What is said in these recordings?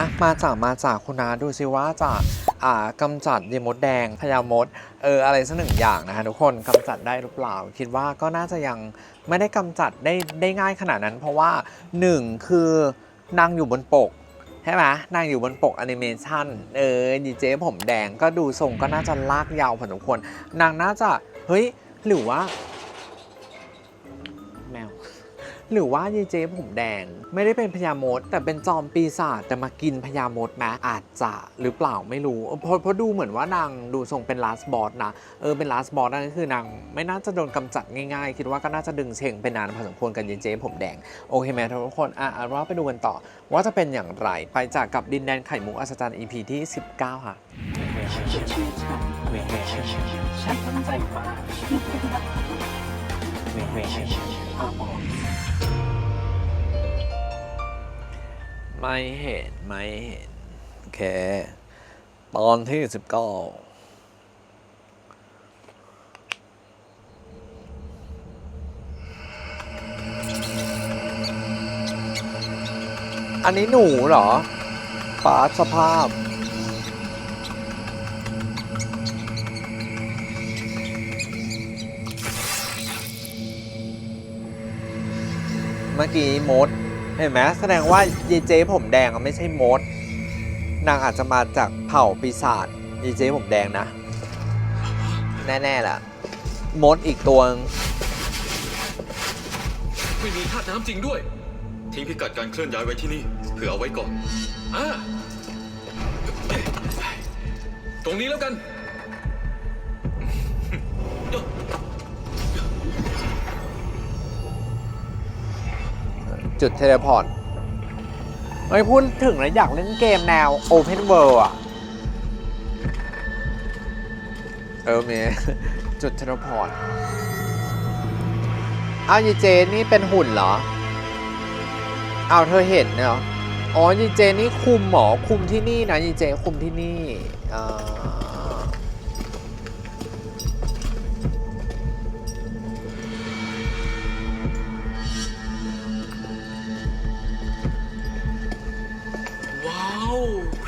อะมาจากมาจากคุณนาดูซิว่าจะอ่ากำจัดเยมดแดงพญามดเอออะไรสักหนึ่งอย่างนะคะทุกคนกำจัดได้หรือเปล่า คิดว่าก็น่าจะยังไม่ได้กำจัดได้ได้ง่ายขนาดนั้น เพราะว่าหนึ่งคือนางอยู่บนปกใช่ไหมนางอยู่บนปกแอนิเมชันเออดีเจผมแดงก็ดูทรงก็น่าจะลากยาวพอสมควรนางน่าจะเฮ้ยหรือว่า หรือว่าดีเจผมแดง ไม่ได้เป็นพญามด แต่เป็นจอมปีศาจแต่มากินพญามดไหมอาจจะหรือเปล่าไม่รู้เพราะเพราะดูเหมือนว่านางดูทรงเป็นลาสบอสนะเออเป็นลาสบอสนั่นก็คือนางไม่น่าจะโดนกำจัดง่ายๆ คิดว่าก็น่าจะดึงเชงไปนานพอสมควรกับดีเจผมแดงโอเคไหมทุกคนอะเอาว่าไปดูกันต่อ ว่าจะเป็นอย่างไรไปจากกับดินแดนไข่มุกอัศจรรย์ EP ที่ 19 ค่ะฉันตั้งใจมาก ไม่เห็น ไม่เห็น โอเค ตอนที่19อันนี้หนูเหรอป้าสภาพ เมื่อกี้มด เห็นไหมแสดงว่าเยเจผมแดงอะไม่ใช่มด นางอาจจะมาจากเผ่าปีศาจเยเจผมแดงนะ แน่ๆแหละมดอีกตัวไม่มีธาตุน้ำจริงด้วย ทิ้งพิกัดการเคลื่อนย้ายไว้ที่นี่เพื่อเอาไว้ก่อนอ่าตรงนี้แล้วกัน จุดเทเลพอร์ตไม่พูดถึงแล้วอยากเล่นเกมแนว Open World อะ เออเมจุดเทเลพอร์ตอ้ายีเจนี่เป็นหุ่นเหรอ เอาเธอเห็นเนาะอ๋อยีเจนี่คุมหมอคุมที่นี่นะยีเจคุมที่นี่อ่า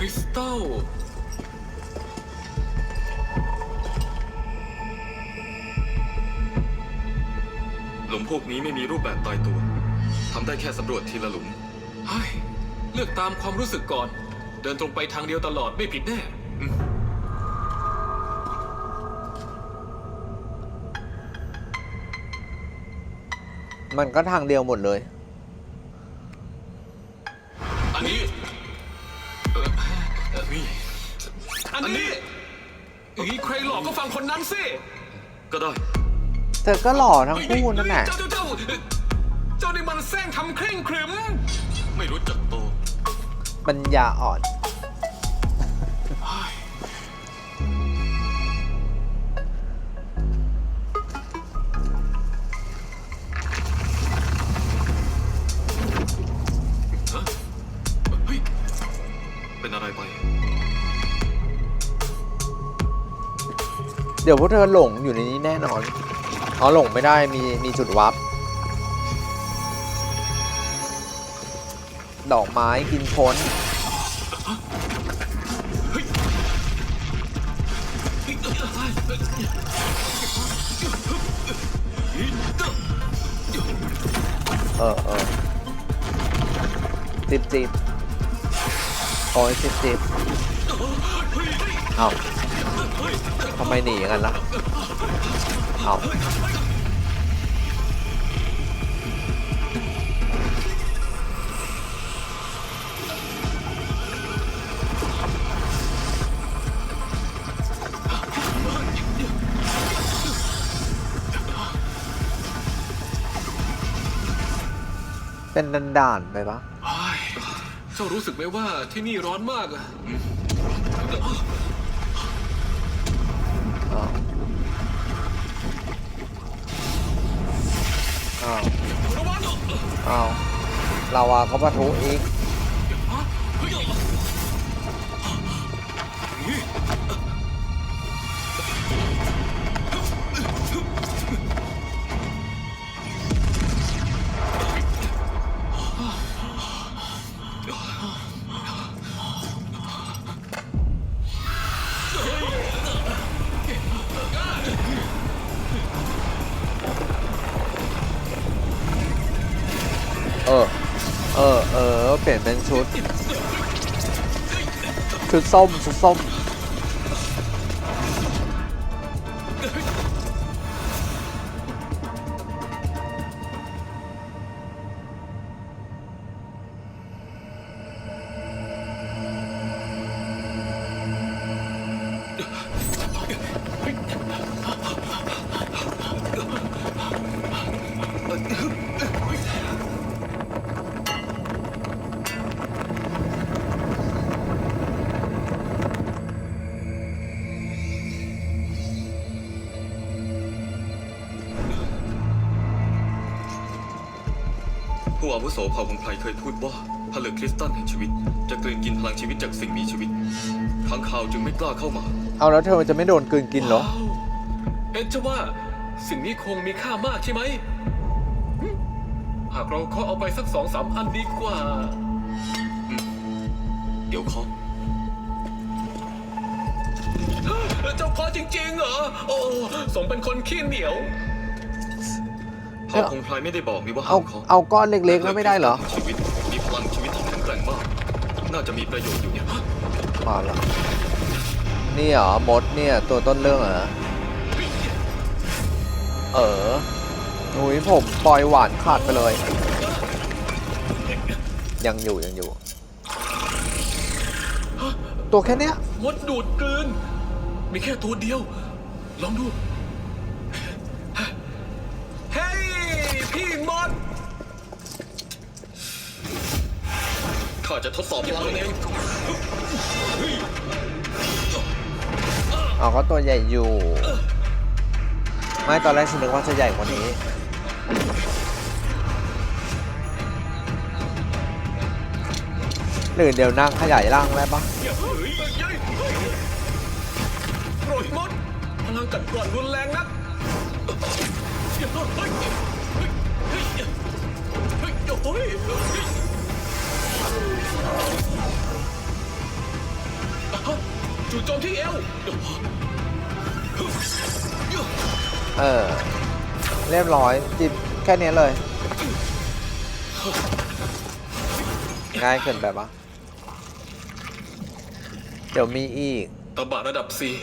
ริสตัลหลุมพวกนี้ไม่มีรูปแบบตายตัวทำได้แค่สำรวจทีละหลุมเฮ้ยเลือกตามความรู้สึกก่อน เดินตรงไปทางเดียวตลอดไม่ผิดแน่มันก็ทางเดียวหมดเลย สิ ก็ได้เธอก็หล่อทั้งคู่นั่นแหละเจ้าเจ้าเจ้าเจ้านี่มันแซงทำเคร่งครึม ไม่รู้จักโตปัญญาอ่อน เดี๋ยวพวกเธอหลงอยู่ในนี้แน่นอนอ๋อหลงไม่ได้มีมีจุดวับดอกไม้กินพ้นเออเออจิบจิบโอ้ยจิบจิบเอาำไมหนีอย่างนั้นล่ะ เอาเป็นดันด่านๆไปปะเฮ้ยเจ้ารู้สึกไหมว่าที่นี่ร้อนมากอะ อ้าวอ้าวอ้าวลาวาก็ปะทุอีก เอเออ เออ เปลี่ยนเป็นชุด ชุดส้ม ชุดส้ม อาวุโสเผ่าของไพรเคยพูดว่าผลึกคริสตัลแห่งชีวิต จะกลืนกินพลังชีวิตจากสิ่งมีชีวิตค้างคาวจึงไม่กล้าเข้ามาเอาแล้วเธอจะไม่โดนกลืนกินเหรอ ว้าวเอ็นจะว่าสิ่งนี้คงมีค่ามากใช่ไหมหึหากเราขอเอาไปสักสองสามอันดีกว่า เดี๋ยวเคาะเจ้าพ่อจริงๆเหรอ โอ้สมเป็นคนขี้เหนียว เผ่าของไพรไม่ได้บอกนี่ว่าเอาห้ามเคาะเอาก้อนเล็กๆแล้วไม่ได้เหรอชีวิตมีพลังชีวิตที่แข็งแกร่งมาก น่าจะมีประโยชน์อยู่เนี่ยมาแล้วนี่เหรอมดเนี่ยตัวต้นเรื่องเหรอเออหุยผมปล่อยหวานขาดไปเลย ยังอยู่ยังอยู่ ตัวแค่เนี้ยมดดูดกลืน มีแค่ตัวเดียว ลองดู เฮ้ย พี่มด ข้าจะทดสอบพลังเองอ๋อก็ตัวใหญ่อยู่ ไม่ตอนแรกฉันนึกว่าจะใหญ่กว่านี้หรือเดี๋ยวนางขยายร่างได้ปะโกรธมดพลังกัดกร่อนรุนแรงนักเฮ้ยเฮ้ยเฮ้ยเฮ้ย จู่โจมที่เอวเออ เรียบร้อย จิบแค่นี้เลย ง่ายเกินไปปะเดี๋ยวมีอีกตบะระดับสี่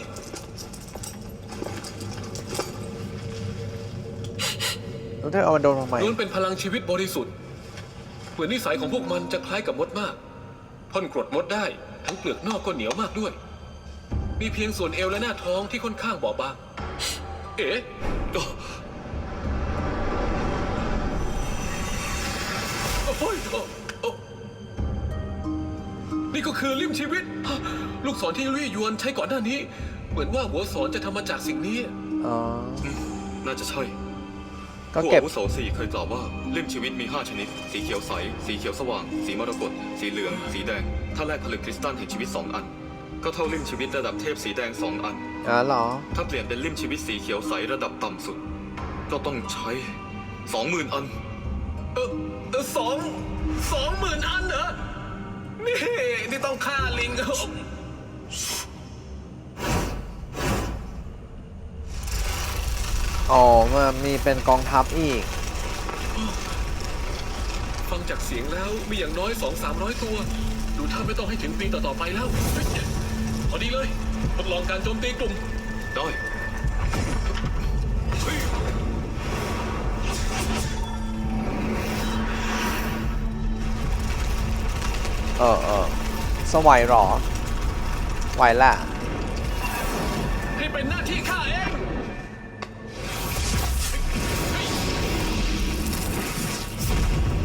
แล้วเธอเอามาโดนทำไมล้วนเป็นพลังชีวิตบริสุทธิ์ เหมือนนิสัยของพวกมันจะคล้ายกับมดมากพ่นกรดมดได้ ทั้งเปลือกนอกก็เหนียวมากด้วย มีเพียงส่วนเอวและหน้าท้องที่ค่อนข้างบอบบาง เอ๊ะโอ้ยโอ้โอ้นี่ก็คือลิมชีวิต ลูกศรที่ลุยยวนใช้ก่อนหน้านี้ เหมือนว่าหัวศรจะทำมาจากสิ่งนี้ อ๋อ น่าจะใช่ก็ผู้เก็บอาวุโสสี่เคยกล่าวว่าเล่มชีวิตมี 5 ชนิด สีเขียวใส สีเขียวสว่าง สีมรกตสีเหลือง สีแดง ถ้าแลกผลึกคริสตัลแห่งชีวิต 2 อัน ก็เท่าเล่มชีวิตระดับเทพสีแดง2อัน อ๋อเหรอ ถ้าเปลี่ยนเป็นเล่มชีวิตสีเขียวใสระดับต่ำสุด ก็ต้องใช้20,000อัน เออเออสองสองหมื่นอันเหรอ นี่นี่ต้องฆ่าลิงอ๋อมามีเป็นกองทัพอีก ฟังจากเสียงแล้วมีอย่างน้อยสองสามร้อยตัว ดูท่าไม่ต้องให้ถึงปีต่อๆไปแล้วเฮ้ย พอดีเลยทดลองการโจมตีกลุ่มได้เออเออสวัยเหรอไหวแหละให้เป็นหน้าที่ข้าเอง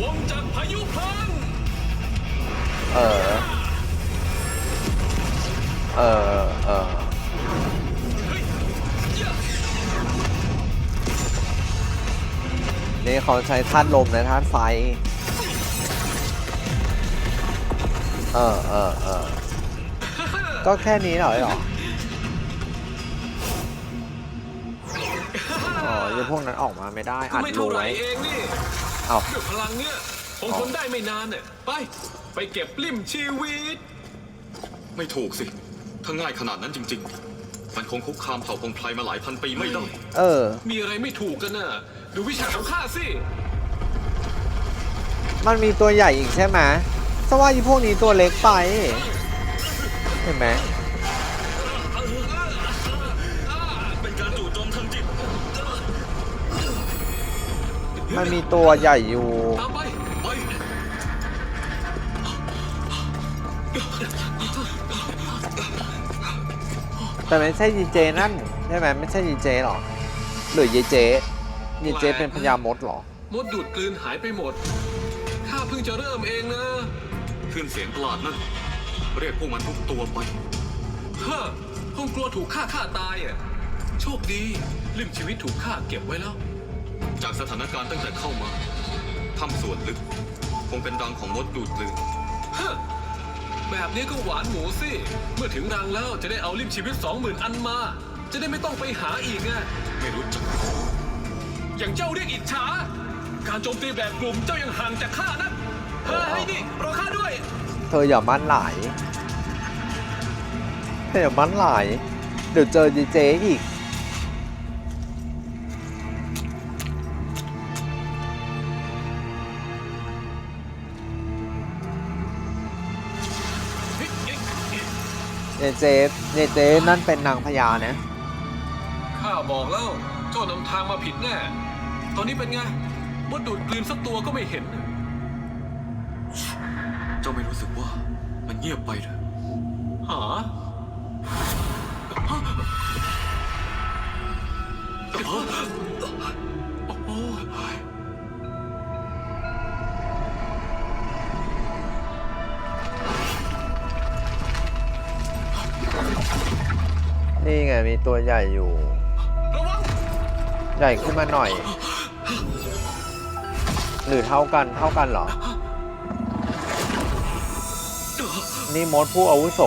วงจักรพายุเพลิง เออเออนี่เขาใช้ธาตุลมนะธาตุไฟ เออเออเออก็แค่นี้เหรอเหรอ อ๋อเดี๋ยวพวกนั้นออกมาไม่ได้ก็อัดไม่รูเท่าไหร่ไว้เองนี่เอาด้วยพลังเนี่ยคงทนได้ไม่นานเนี่ยไป ไปเก็บลิ่มชีวิต ไม่ถูกสิ ถ้าง่ายขนาดนั้นจริง ๆ มันคงคุกคามเผ่าพงไพรมาหลายพันปีไม่ได้ เออ มีอะไรไม่ถูกกันน่ะ ดูวิชาของข้าสิมันมีตัวใหญ่อีกใช่ไหมสว่าอีพวกนี้ตัวเล็กไป เห็นไหมเป็นการจู่โจมทางจิตมันมีตัวใหญ่อยู่ ตามไป แต่ไม่ใช่ยีเจนั่นใช่ไหมไม่ใช่ยีเจหรอหรือยีเจยีเจเป็นพญามดเหรอ มดดูดกลืนหายไปหมด ข้าเพิ่งจะเริ่มเองนะ ขึ้นเสียงประหลาดนั่นเรียกพวกมันทุกตัวไปฮะคงกลัวถูกฆ่าฆ่าตายอะ โชคดีลิมชีวิตถูกฆ่าเก็บไว้แล้ว จากสถานการณ์ตั้งแต่เข้ามาถ้ำส่วนลึก คงเป็นรังของมดดูดกลืนฮะ แบบนี้ก็หวานหมูสิ เมื่อถึงรังแล้วจะได้เอาลิมชีวิตสองหมื่นอันมา จะได้ไม่ต้องไปหาอีกไงไม่รู้จักอย่างเจ้าเรียกอิจฉา การโจมตีแบบกลุ่มเจ้ายังห่างจากข้านะเฮ้ยนี่รอข้าด้วย เธออย่ามั่นหลาย เธออย่ามั่นหลาย เดี๋ยวเจอยีเจอีก เยเจเยเจนั่นเป็นนางพญานะ ข้าบอกแล้วเจ้านำทางมาผิดแน่ ตอนนี้เป็นไงมดดูดกลืนสักตัวก็ไม่เห็น เจ้าไม่รู้สึกว่ามันเงียบไปเหรอหา นี่ไงมีตัวใหญ่อยู่ระวังใหญ่ขึ้นมาหน่อย หรือเท่ากันเท่ากันเหรอ นี่มดผู้อาวุโส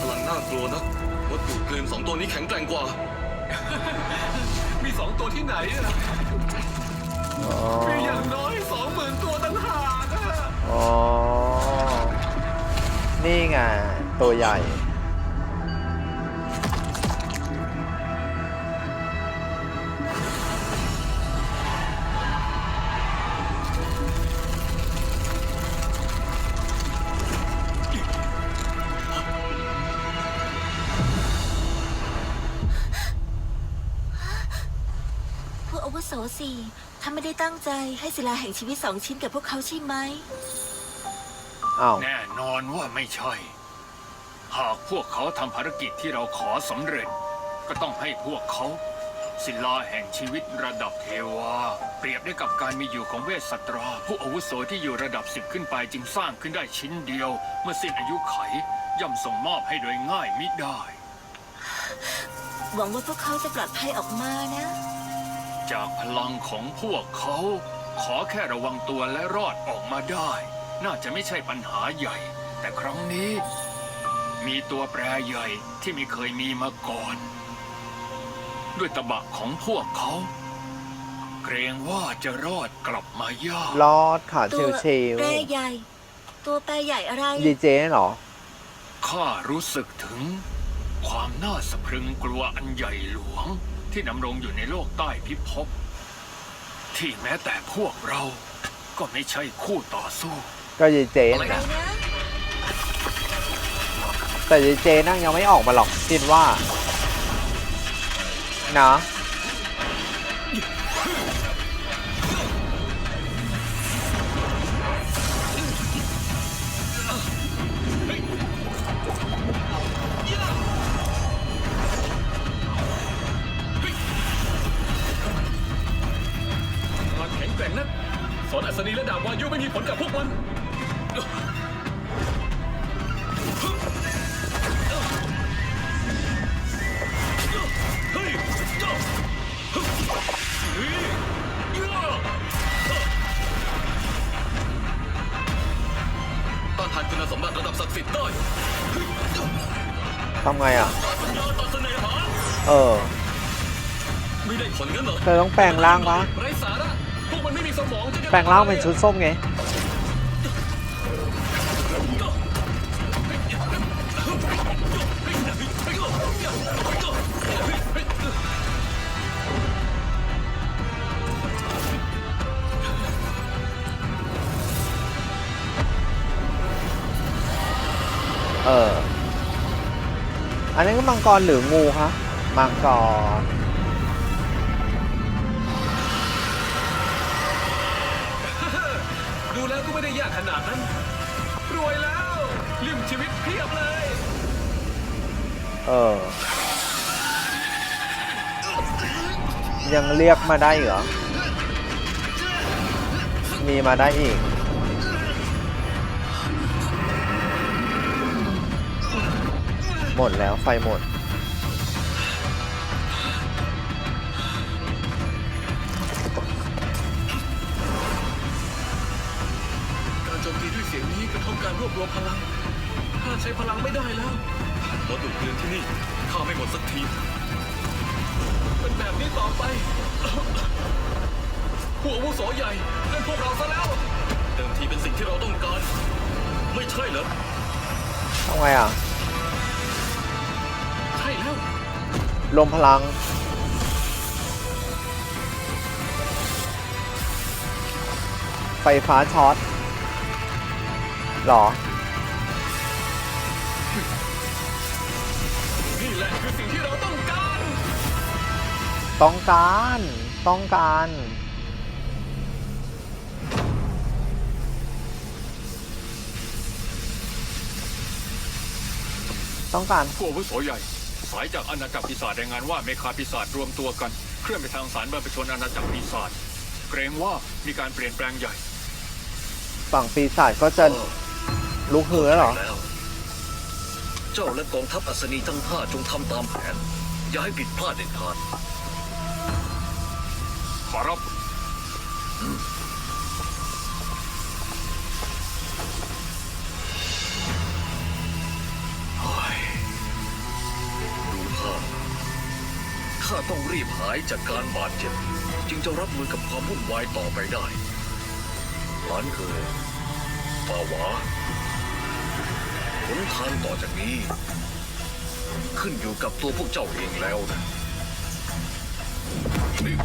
พลังน่ากลัวนะมดดูดกลืนสองตัวนี้แข็งแกร่งกว่า มีสองตัวที่ไหนอะอ๋อมีอย่างน้อยสองหมื่นตัวตั้งหากอะอ๋อ นี่ไงตัวใหญ่ ผู้อาวุโสสี่ถ้าไม่ได้ตั้งใจให้ศิลาแห่งชีวิตสองชิ้นกับพวกเขาใช่ไหม อ้าวแน่นอนว่าไม่ใช่ หากพวกเขาทำภารกิจที่เราขอสำเร็จ ก็ต้องให้พวกเขา ศิลาแห่งชีวิตระดับเทวา เปรียบได้กับการมีอยู่ของเวสสตรา ผู้อาวุโสที่อยู่ระดับสิบขึ้นไปจึงสร้างขึ้นได้ชิ้นเดียว เมื่อสิ้นอายุไข ย่อมส่งมอบให้โดยง่ายมิได้ หวังว่าพวกเขาจะปลอดภัยออกมานะ จากพลังของพวกเขา ขอแค่ระวังตัวและรอดออกมาได้ น่าจะไม่ใช่ปัญหาใหญ่ แต่ครั้งนี้ มีตัวแปรใหญ่ที่ไม่เคยมีมาก่อน ด้วยตะบะของพวกเขา เกรงว่าจะรอดกลับมายาก รอดขาตัเชวลเชลแปรใหญ่ ตัวแปรใหญ่อะไร ดีเจเหรอ ข้ารู้สึกถึง ความน่าสะพรึงกลัวอันใหญ่หลวง ที่ดำรงอยู่ในโลกใต้พิภพ ที่แม้แต่พวกเรา ก็ไม่ใช่คู่ต่อสู้ ก็ดีเจอะไรนะนะแต่ดีเจนั่งยังไม่ออกมาหรอกคิดว่านะ สอนอัศนีและดาบวายุไม่มีผลกับพวกมันต้านทานคุณสมบัติระดับศักดิ์สิทธิ์ได้ทำไงอะปัญญาตัดเสน่หาเออ ไม่ได้ผลงั้นเหรอ เธอต้องแปลงร่างปะไร้ แปลงร่างเป็นชุดส้มไงเออ อันนี้ก็มังกรหรืองูคะ มังกร ขนาดนั้น รวยแล้วลิมชีวิตเพียบเลย เออ ยังเรียกมาได้เหรอ มีมาได้อีก หมดแล้วไฟหมด วบรวมพลังข้าใช้พลังไม่ได้แล้วรถดูดเกลือนที่นี่ข้าไม่หมดสักที เป็นแบบนี้ต่อไป ผู้อาวุโสใหญ่เล่นพวกเราซะแล้ว เดิมทีเป็นสิ่งที่เราต้องการ ไม่ใช่เหรอทำไงอะ ใช่แล้ว ลมพลังไฟฟ้าช็อต หรอ นี่แหละคือสิ่งที่เราต้องการ ต้องการ ต้องการ ต้องการ ผู้อาวุโสใหญ่ สายจากอาณาจักรปีศาจรายงานว่าเมคาปีศาจรวมตัวกัน เคลื่อนไปทางสารบรรพชนอาณาจักรปีศาจเกรงว่ามีการเปลี่ยนแปลงใหญ่ ฝั่งปีศาจก็จะลุกฮือแล้วเหรอ แล้ว เจ้าและกองทัพอัศนีทั้งห้าจงทำตามแผน อย่าให้ผิดพลาดเด็ดขาด ขอรับดูท่าข้าต้องรีบหายจากการบาดเจ็บ จึงจะรับมือกับความวุ่นวายต่อไปได้หลานเคยป่าวา หนทางต่อจากนี้ ขึ้นอยู่กับตัวพวกเจ้าเองแล้วนะนี่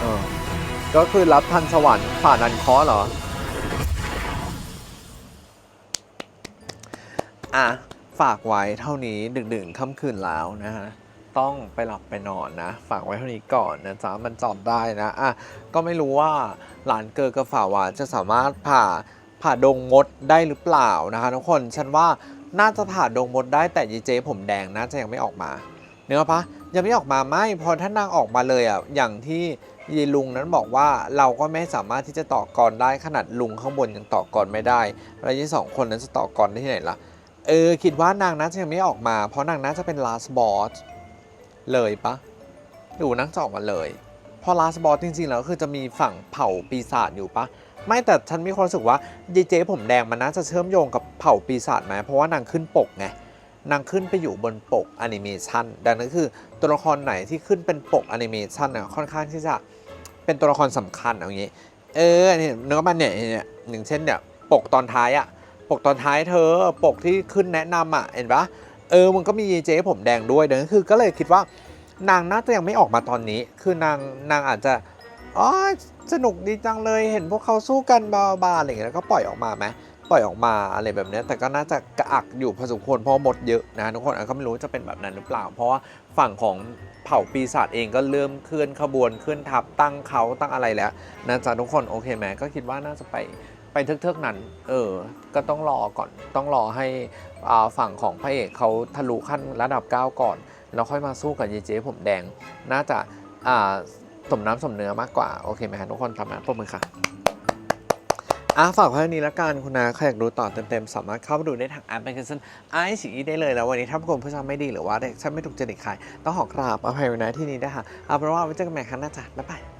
เออก็คือรับทันสวรรค์ฝ่านันคราะห์เหรอ อะ ฝากไว้เท่านี้ดึกๆค่ำคืนแล้วนะฮะต้องไปหลับไปนอนนะ ฝากไว้เท่านี้ก่อนนะจ๊ะมันจอดได้นะอะก็ไม่รู้ว่าหลานเกิดกับฝ่าวาจะสามารถผ่าผ่าดงมดได้หรือเปล่านะคะทุกคนฉันว่าน่าจะผ่าดงมดได้แต่ยีเจผมแดงน่าจะยังไม่ออกมาเนื้อปะยังไม่ออกมาไม่พอถ้านางออกมาเลยอะอย่างที่ยีลุงนั้นบอกว่าเราก็ไม่สามารถที่จะต่อกรได้ขนาดลุงข้างบนยังต่อกรไม่ได้แล้วยี่สองคนนั้นจะต่อกรได้ที่ไหนล่ะ เออ คิดว่านางน่าจะยังไม่ออกมา เพราะนางน่าจะเป็น last boss เลยปะหรือนางจะออกมาเลยเพราะ last boss จริงๆแล้วคือจะมีฝั่งเผ่าปีศาจอยู่ปะไม่แต่ฉันมีความรู้สึกว่าดีเจผมแดงมันน่าจะเชื่อมโยงกับเผ่าปีศาจไหมเพราะว่านางขึ้นปกไงนางขึ้นไปอยู่บนปกแอนิเมชันดังนั้นคือตัวละครไหนที่ขึ้นเป็นปกแอนิเมชันน่ะค่อนข้างที่จะเป็นตัวละครสำคัญเอาอย่างนี้ เออเนี่ยเนื้อมันเนี่ยเนี่ยอย่างเช่นเนี่ยปกตอนท้ายอะ ปกตอนท้ายเธอปกที่ขึ้นแนะนำอะเห็นปะเออมันก็มีเจ๊ผมแดงด้วยดังนั้คือก็เลยคิดว่านางน่าจะยังไม่ออกมาตอนนี้ คือนางนางอาจจะอ๋อสนุกดีจังเลยเห็นพวกเขาสู้กันบาๆอะไรอย่างเงี้ยแล้วก็ปล่อยออกมาไหมปล่อยออกมาอะไรแบบนี้แต่ก็น่าจะกระอักอยู่พอสมควรเพราะหมดเยอะนะทุกคนอะก็ไม่รู้จะเป็นแบบนั้นหรือเปล่า เพราะว่าฝั่งของเผ่าปีศาจเองก็เริ่มเคลื่อนขบวนเคลื่อนทัพตั้งเขาตั้งอะไรแล้วนะจ๊ะทุกคนโอเคไหมก็คิดว่าน่าจะไป ไปเทือกๆนั้น เออ ก็ต้องรอก่อน ต้องรอให้ฝั่งของพระเอกเขาทะลุขั้นระดับ 9 ก่อน แล้วค่อยมาสู้กับเยเจผมแดง น่าจะาสมน้ำสมเนื้อมากกว่า โอเคไหมฮะทุกคนทำนะปรบมือค่ะอะฝากไว้นี้ละกันคุณนาใครอยากดูต่อเต็มๆ สามารถเข้าไปดูได้ทางแอปพลิเคชันไอซีได้เลยแล้ววันนี้ถ้าคุณผู้ชมไม่ดีหรือว่าเด็กฉันไม่ถูกจริตใครต้องขอกราบอภัยไว้ณที่นี้ด้วยค่ะเอาเป็นว่าไว้เจอกันใหม่ครั้งหน้าจ้ะบ๊ายบาย